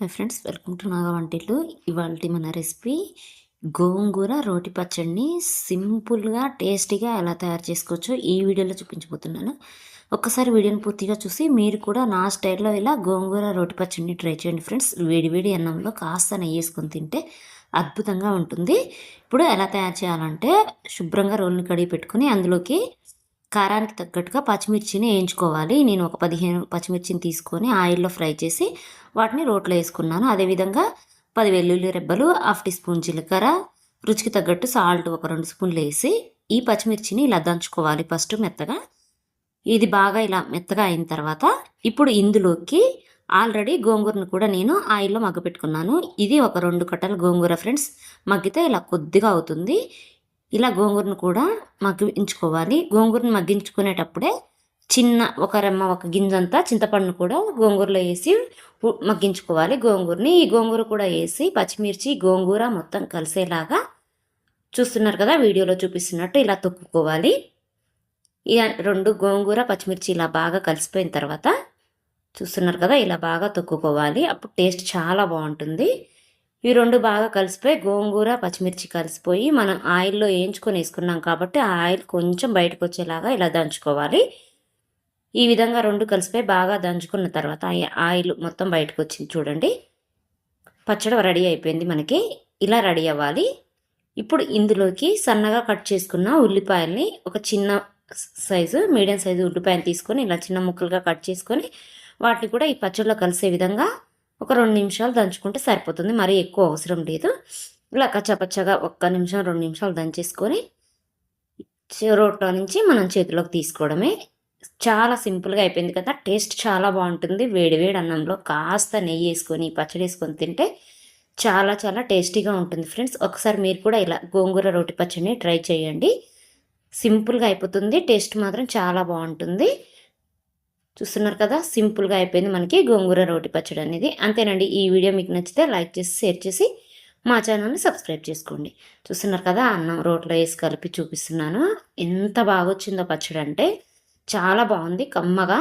Hi friends welcome to Naga Vantillu. ఇవాళ మన recipe గోంగూర రోటి పచ్చడిని సింపుల్గా టేస్టీగా ఎలా తయారు చేసుకోవచ్చో ఈ వీడియోలో చూపించబోతున్నాను. ఒక్కసారి వీడియోని పూర్తిగా చూసి మీరు కూడా నా స్టైల్లో ఇలా గోంగూర రోటి పచ్చడిని ట్రై చేయండి ఫ్రెండ్స్. వేడి వేడి అన్నంలో కాస్త నెయ్యి వేసుకొని తింటే అద్భుతంగా ఉంటుంది. ఇప్పుడు ఎలా తయారు చేయాలంటే శుభ్రంగా రోల్ని కడిగి పెట్టుకుని అందులోకి కారానికి తగ్గట్టుగా పచ్చిమిర్చిని వేయించుకోవాలి. నేను ఒక పదిహేను పచ్చిమిర్చిని తీసుకొని ఆయిల్లో ఫ్రై చేసి వాటిని రోట్లో వేసుకున్నాను. అదేవిధంగా పది వెల్లుల్లి రెబ్బలు హాఫ్ టీ స్పూన్ జీలకర్ర రుచికి తగ్గట్టు సాల్ట్ ఒక రెండు స్పూన్లు వేసి ఈ పచ్చిమిర్చిని ఇలా దంచుకోవాలి ఫస్ట్ మెత్తగా. ఇది బాగా ఇలా మెత్తగా అయిన తర్వాత ఇప్పుడు ఇందులోకి ఆల్రెడీ గోంగూరను కూడా నేను ఆయిల్లో మగ్గపెట్టుకున్నాను. ఇది ఒక రెండు కట్టల గోంగూర ఫ్రెండ్స్. మగ్గితే ఇలా కొద్దిగా అవుతుంది. ఇలా గోంగూరను కూడా మగ్గించుకోవాలి. గోంగూరను మగ్గించుకునేటప్పుడే చిన్న ఒక రెమ్మ ఒక గింజంతా చింతపండును కూడా గోంగూరలో వేసి మగ్గించుకోవాలి. గోంగూరని ఈ గోంగూర కూడా వేసి పచ్చిమిర్చి గోంగూర మొత్తం కలిసేలాగా చూస్తున్నారు కదా వీడియోలో చూపిస్తున్నట్టు ఇలా తొక్కుకోవాలి. ఇక రెండు గోంగూర పచ్చిమిర్చి ఇలా బాగా కలిసిపోయిన తర్వాత చూస్తున్నారు కదా ఇలా బాగా తొక్కుకోవాలి. అప్పుడు టేస్ట్ చాలా బాగుంటుంది. ఈ రెండు బాగా కలిసిపోయి గోంగూర పచ్చిమిర్చి కలిసిపోయి మనం ఆయిల్లో వేయించుకొని వేసుకున్నాం కాబట్టి ఆ ఆయిల్ కొంచెం బయటకు వచ్చేలాగా ఇలా దంచుకోవాలి. ఈ విధంగా రెండు కలిసిపోయి బాగా దంచుకున్న తర్వాత ఆయిల్ మొత్తం బయటకు వచ్చింది చూడండి. పచ్చడి రెడీ అయిపోయింది మనకి. ఇలా రెడీ అవ్వాలి. ఇప్పుడు ఇందులోకి సన్నగా కట్ చేసుకున్న ఉల్లిపాయల్ని ఒక చిన్న సైజు మీడియం సైజు ఉల్లిపాయలు తీసుకొని ఇలా చిన్న ముక్కలుగా కట్ చేసుకొని వాటిని కూడా ఈ పచ్చడిలో కలిసే విధంగా ఒక రెండు నిమిషాలు దంచుకుంటే సరిపోతుంది. మరీ ఎక్కువ అవసరం లేదు. ఇలా కచ్చపచ్చగా ఒక్క నిమిషం రెండు నిమిషాలు దంచేసుకొని రోట్లో నుంచి మనం చేతిలోకి తీసుకోవడమే. చాలా సింపుల్గా అయిపోయింది కదా. టేస్ట్ చాలా బాగుంటుంది. వేడివేడి అన్నంలో కాస్త నెయ్యి వేసుకొని పచ్చడి వేసుకొని తింటే చాలా చాలా టేస్టీగా ఉంటుంది ఫ్రెండ్స్. ఒకసారి మీరు కూడా ఇలా గోంగూర రోటి పచ్చడిని ట్రై చేయండి. సింపుల్గా అయిపోతుంది. టేస్ట్ మాత్రం చాలా బాగుంటుంది. చూస్తున్నారు కదా సింపుల్గా అయిపోయింది మనకి గోంగూర రోటి పచ్చడి అనేది. అంతేనండి ఈ వీడియో మీకు నచ్చితే లైక్ చేసి షేర్ చేసి మా ఛానల్ని సబ్స్క్రైబ్ చేసుకోండి. చూస్తున్నారు కదా అన్నం రోట్లో వేసి కలిపి చూపిస్తున్నాను. ఎంత బాగా వచ్చిందో పచ్చడి అంటే చాలా బాగుంది కమ్మగా.